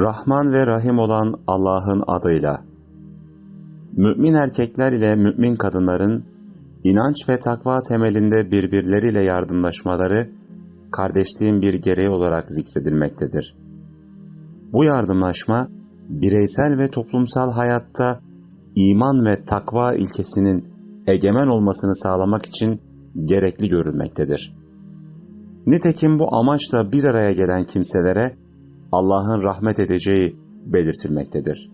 Rahman ve Rahim olan Allah'ın adıyla. Mümin erkekler ile mümin kadınların inanç ve takva temelinde birbirleriyle yardımlaşmaları kardeşliğin bir gereği olarak zikredilmektedir. Bu yardımlaşma bireysel ve toplumsal hayatta iman ve takva ilkesinin egemen olmasını sağlamak için gerekli görülmektedir. Nitekim bu amaçla bir araya gelen kimselere Allah'ın rahmet edeceği belirtilmektedir.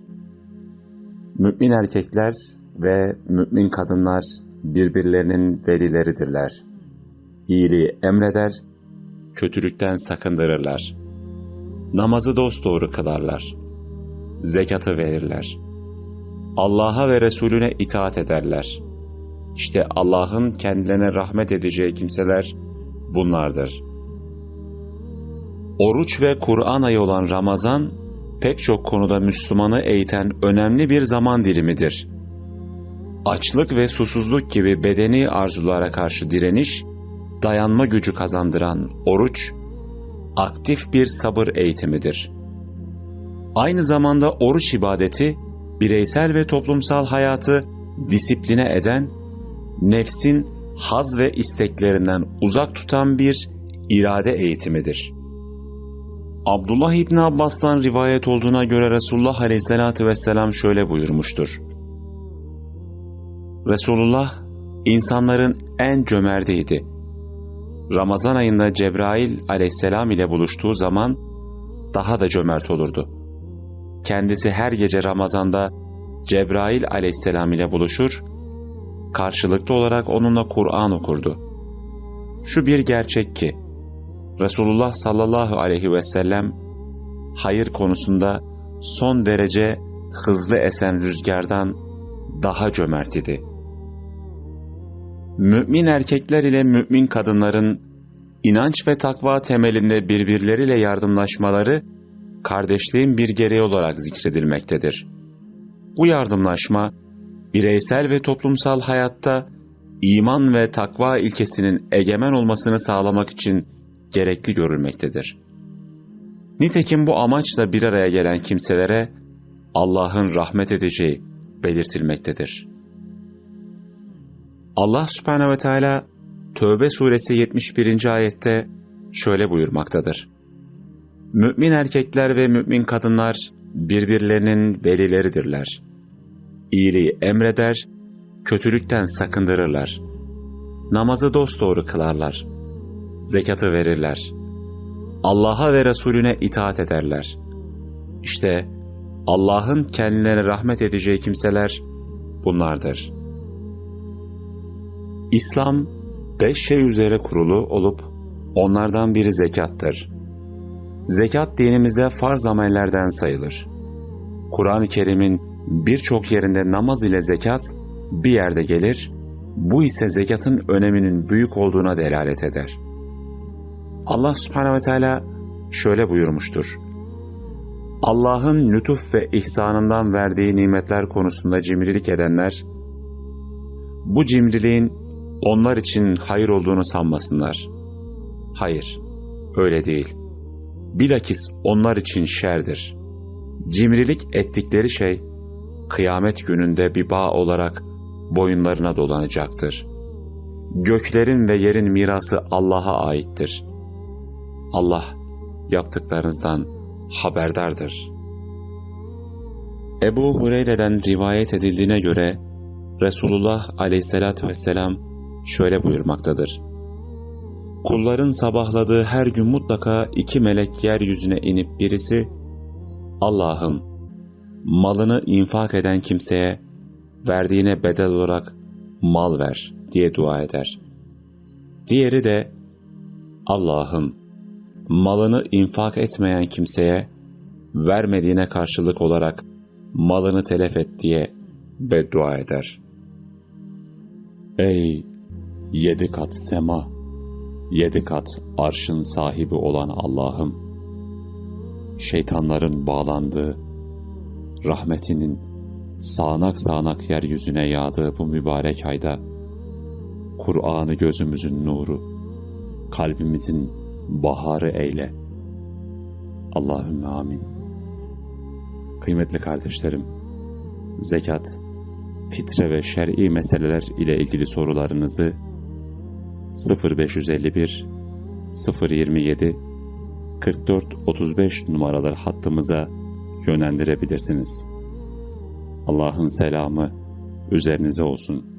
Mümin erkekler ve mümin kadınlar birbirlerinin velileridirler. İyiliği emreder, kötülükten sakındırırlar. Namazı dosdoğru kılarlar. Zekatı verirler. Allah'a ve Resulüne itaat ederler. İşte Allah'ın kendilerine rahmet edeceği kimseler bunlardır.'' Oruç ve Kur'an ayı olan Ramazan, pek çok konuda Müslümanı eğiten önemli bir zaman dilimidir. Açlık ve susuzluk gibi bedeni arzulara karşı direniş, dayanma gücü kazandıran oruç, aktif bir sabır eğitimidir. Aynı zamanda oruç ibadeti, bireysel ve toplumsal hayatı disipline eden, nefsin haz ve isteklerinden uzak tutan bir irade eğitimidir.'' Abdullah İbni Abbas'tan rivayet olduğuna göre Resulullah Aleyhisselatü Vesselam şöyle buyurmuştur. Resulullah insanların en cömertiydi. Ramazan ayında Cebrail aleyhisselam ile buluştuğu zaman daha da cömert olurdu. Kendisi her gece Ramazan'da Cebrail aleyhisselam ile buluşur, karşılıklı olarak onunla Kur'an okurdu. Şu bir gerçek ki, Resulullah sallallahu aleyhi ve sellem hayır konusunda son derece hızlı esen rüzgardan daha cömert idi. Mümin erkekler ile mümin kadınların inanç ve takva temelinde birbirleriyle yardımlaşmaları kardeşliğin bir gereği olarak zikredilmektedir. Bu yardımlaşma bireysel ve toplumsal hayatta iman ve takva ilkesinin egemen olmasını sağlamak için gerekli görülmektedir. Nitekim bu amaçla bir araya gelen kimselere Allah'ın rahmet edeceği belirtilmektedir. Allah subhanehu ve teala Tövbe suresi 71. ayette şöyle buyurmaktadır. Mümin erkekler ve mümin kadınlar birbirlerinin velileridirler. İyiliği emreder, kötülükten sakındırırlar. Namazı dosdoğru kılarlar zekatı verirler. Allah'a ve Resulüne itaat ederler. İşte Allah'ın kendilerine rahmet edeceği kimseler bunlardır. İslam beş şey üzere kurulu olup onlardan biri zekattır. Zekat dinimizde farz amellerden sayılır. Kur'an-ı Kerim'in birçok yerinde namaz ile zekat bir yerde gelir, bu ise zekatın öneminin büyük olduğuna delalet eder. Allah subhanehu ve teala şöyle buyurmuştur. Allah'ın lütuf ve ihsanından verdiği nimetler konusunda cimrilik edenler, bu cimriliğin onlar için hayır olduğunu sanmasınlar. Hayır, öyle değil. Bilakis onlar için şerdir. Cimrilik ettikleri şey, kıyamet gününde bir bağ olarak boyunlarına dolanacaktır. Göklerin ve yerin mirası Allah'a aittir.'' Allah yaptıklarınızdan haberdardır. Ebu Hureyre'den rivayet edildiğine göre Resulullah aleyhissalatü vesselam şöyle buyurmaktadır. Kulların sabahladığı her gün mutlaka iki melek yeryüzüne inip birisi, Allah'ım malını infak eden kimseye verdiğine bedel olarak mal ver diye dua eder. Diğeri de Allah'ım malını infak etmeyen kimseye vermediğine karşılık olarak malını telef et diye beddua eder. Ey yedi kat sema, yedi kat arşın sahibi olan Allah'ım, şeytanların bağlandığı, rahmetinin sağanak sağanak yeryüzüne yağdığı bu mübarek ayda, Kur'an'ı gözümüzün nuru, kalbimizin baharı eyle. Allahümme amin. Kıymetli kardeşlerim, zekat, fitre ve şer'i meseleler ile ilgili sorularınızı 0551 027 44 35 numaralar hattımıza yönlendirebilirsiniz. Allah'ın selamı üzerinize olsun.